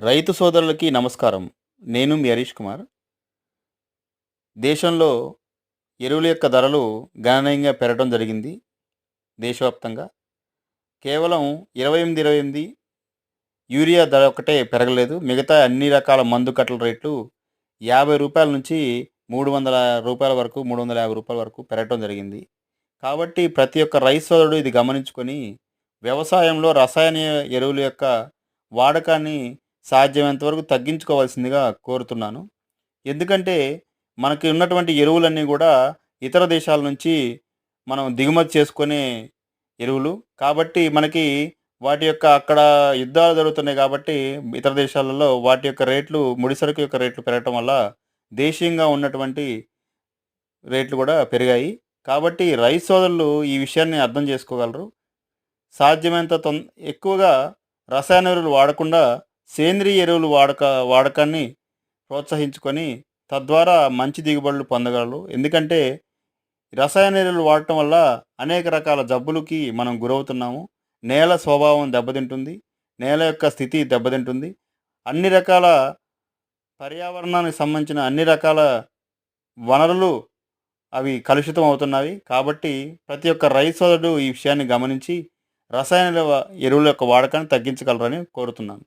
రైతు సోదరులకి నమస్కారం. నేను మీ హరీష్ కుమార్. దేశంలో ఎరువుల యొక్క ధరలు గణనీయంగా పెరగడం జరిగింది దేశవ్యాప్తంగా. కేవలం ఇరవై ఎనిమిది ఇరవై ఎనిమిది యూరియా ధర ఒకటే పెరగలేదు. మిగతా అన్ని రకాల మందు కట్టల రేట్లు యాభై రూపాయల నుంచి మూడు వందల రూపాయల వరకు మూడు వందల యాభై రూపాయల వరకు పెరగడం జరిగింది. కాబట్టి ప్రతి ఒక్క రైతు సోదరుడు ఇది గమనించుకొని వ్యవసాయంలో రసాయన ఎరువుల యొక్క వాడకాన్ని సాధ్యమైనంత వరకు తగ్గించుకోవాల్సిందిగా కోరుతున్నాను. ఎందుకంటే మనకి ఉన్నటువంటి ఎరువులన్నీ కూడా ఇతర దేశాల నుంచి మనం దిగుమతి చేసుకునే ఎరువులు. కాబట్టి మనకి వాటి యొక్క అక్కడ యుద్ధాలు జరుగుతున్నాయి కాబట్టి ఇతర దేశాలలో వాటి యొక్క రేట్లు ముడిసరుకు యొక్క రేట్లు పెరగటం వల్ల దేశీయంగా ఉన్నటువంటి రేట్లు కూడా పెరిగాయి. కాబట్టి రైతు సోదరులు ఈ విషయాన్ని అర్థం చేసుకోగలరు. సాధ్యమైనంత తొం ఎక్కువగా రసాయన ఎరువులు వాడకుండా సేంద్రియ ఎరువులు వాడక వాడకాన్ని ప్రోత్సహించుకొని తద్వారా మంచి దిగుబడులు పొందగలరు. ఎందుకంటే రసాయన ఎరువులు వాడటం వల్ల అనేక రకాల జబ్బులకి మనం గురవుతున్నాము. నేల స్వభావం దెబ్బతింటుంది. నేల యొక్క స్థితి దెబ్బతింటుంది. అన్ని రకాల పర్యావరణానికి సంబంధించిన అన్ని రకాల వనరులు అవి కలుషితం అవుతున్నవి కాబట్టి ప్రతి ఒక్క రైతు సోదరుడు ఈ విషయాన్ని గమనించి రసాయన ఎరువుల యొక్క వాడకాన్ని తగ్గించగలరని కోరుతున్నాను.